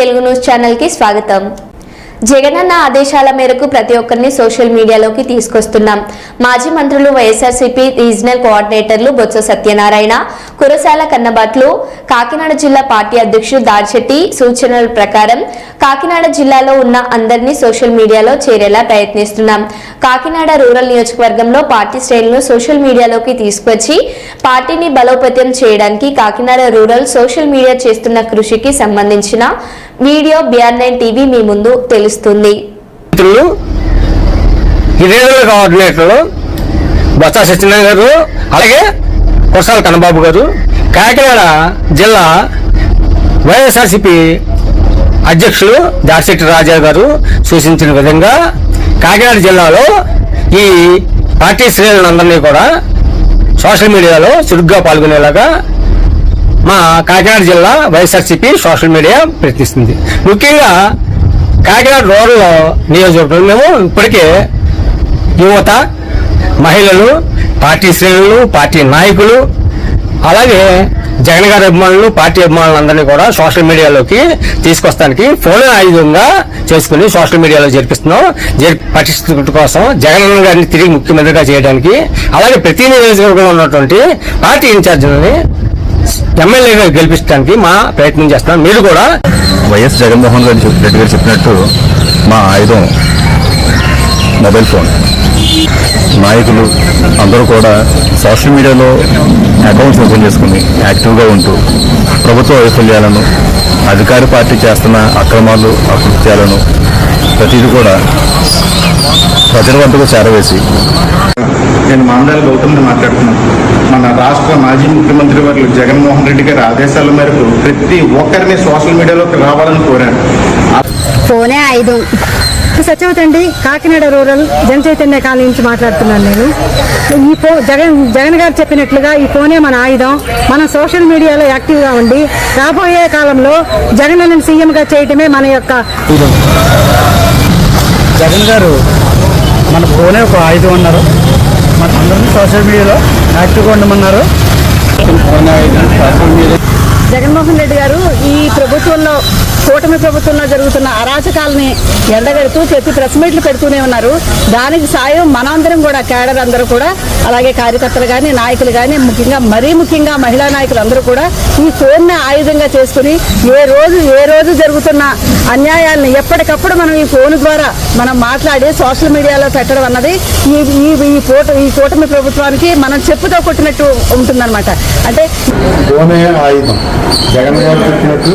Telugu news ఛానల్కి స్వాగతం. జగనన్న ఆదేశాల మేరకు ప్రతి ఒక్కరిని సోషల్ మీడియాలోకి తీసుకొస్తున్నాం. మాజీ మంత్రులు వైఎస్ఆర్సీపీ రీజనల్ కోఆర్డినేటర్లు బొత్స సత్యనారాయణ కురసాల కన్నబాట్లో కాకినాడ జిల్లా పార్టీ అధ్యక్షుడు దాడిశెట్టి సూచనల ప్రకారం కాకినాడ జిల్లాలో ఉన్న అందరినీ సోషల్ మీడియాలో చేరేలా ప్రయత్నిస్తున్నాం. కాకినాడ రూరల్ నియోజకవర్గంలో పార్టీ శ్రేణులు సోషల్ మీడియాలోకి తీసుకొచ్చి పార్టీని బలోపేతం చేయడానికి కాకినాడ రూరల్ సోషల్ మీడియా చేస్తున్న కృషికి సంబంధించిన వీడియో బిఆర్ నైన్ టీవీ మీ ముందు తెలుస్తుంది. మంత్రులు కోఆర్డినేటర్లు బొత్స సత్యనారాయణ గారు అలాగే కురసాల కన్నబాబు గారు కాకినాడ జిల్లా వైఎస్ఆర్సిపి అధ్యక్షులు దాసిరెడ్డి రాజా గారు సూచించిన విధంగా కాకినాడ జిల్లాలో ఈ పార్టీ శ్రేణులందరినీ కూడా సోషల్ మీడియాలో చురుగ్గా పాల్గొనేలాగా మా కాకినాడ జిల్లా వైఎస్ఆర్సీపీ సోషల్ మీడియా ప్రయత్నిస్తుంది. ముఖ్యంగా కాకినాడ రూరల్ నియోజకవర్గంలో మేము ఇప్పటికే యువత మహిళలు పార్టీ శ్రేణులు పార్టీ నాయకులు అలాగే జగన్ గారి అభిమానులు పార్టీ అభిమానులందరినీ కూడా సోషల్ మీడియాలోకి తీసుకొస్తానికి ఫోన్ ఆయుధంగా చేసుకుని సోషల్ మీడియాలో జరిపిస్తున్నాం. జరి- పటిష్ట కోసం జగన్ గారిని తిరిగి ముఖ్యమంత్రిగా చేయడానికి అలాగే ప్రతి నియోజకవర్గంలో ఉన్నటువంటి పార్టీ ఇన్ఛార్జీలని ఎమ్మెల్యేగా గెలిపించడానికి మా ప్రయత్నం చేస్తున్నాం. మీరు కూడా వైఎస్ జగన్మోహన్ రెడ్డి రెడ్డి గారు చెప్పినట్టు మా ఆయుధం మొబైల్ ఫోన్. నాయకులు అందరూ కూడా సోషల్ మీడియాలో అకౌంట్స్ ఓపెన్ చేసుకుని యాక్టివ్గా ఉంటూ ప్రభుత్వ వైఫల్యాలను అధికార పార్టీ చేస్తున్న అక్రమాలు అకృత్యాలను ప్రతిదీ కూడా ప్రజల వద్దకు చేరవేసి నేను మాందాల గౌతమ్ని మాట్లాడుతున్నాను. మన రాష్ట్ర మాజీ ముఖ్యమంత్రి వర్యులు జగన్మోహన్ రెడ్డి గారి ఆదేశాల మేరకు ప్రతి ఒక్కరిని సోషల్ మీడియాలోకి రావాలని కోరాను ఫోనే ఐదు. సత్యవతి అండి కాకినాడ రూరల్ జన చైతన్య కాలనీ నుంచి మాట్లాడుతున్నాను నేను. ఈ ఫో జగన్ జగన్ గారు చెప్పినట్లుగా ఈ ఫోనే మన ఆయుధం. మనం సోషల్ మీడియాలో యాక్టివ్గా ఉండి రాబోయే కాలంలో జగన్ అన్న సీఎంగా చేయటమే మన యొక్క జగన్ గారు మన ఫోనే ఒక ఆయుధం అన్నారు. మన అందరినీ సోషల్ మీడియాలో యాక్టివ్గా ఉండమన్నారు. జగన్మోహన్ రెడ్డి గారు ఈ ప్రభుత్వంలో కూటమి ప్రభుత్వంలో జరుగుతున్న అరాచకాలని ఎండగడుతూ ప్రతి ప్రెస్ మీట్లు పెడుతూనే ఉన్నారు. దానికి సాయం మనందరం కూడా కేడర్ అందరూ కూడా అలాగే కార్యకర్తలు కానీ నాయకులు కానీ ముఖ్యంగా మరీ ముఖ్యంగా మహిళా నాయకులు అందరూ కూడా ఈ ఫోన్ని ఆయుధంగా చేసుకుని ఏ రోజు ఏ రోజు జరుగుతున్న అన్యాయాలను ఎప్పటికప్పుడు మనం ఈ ఫోన్ ద్వారా మనం మాట్లాడి సోషల్ మీడియాలో పెట్టడం అన్నది ఈ ఈ ఈ కూట ఈ కూటమి ప్రభుత్వానికి మనం చెప్పుతో కొట్టినట్టు ఉంటుందన్నమాట. అంటే జగన్ గారు చెప్పినట్టు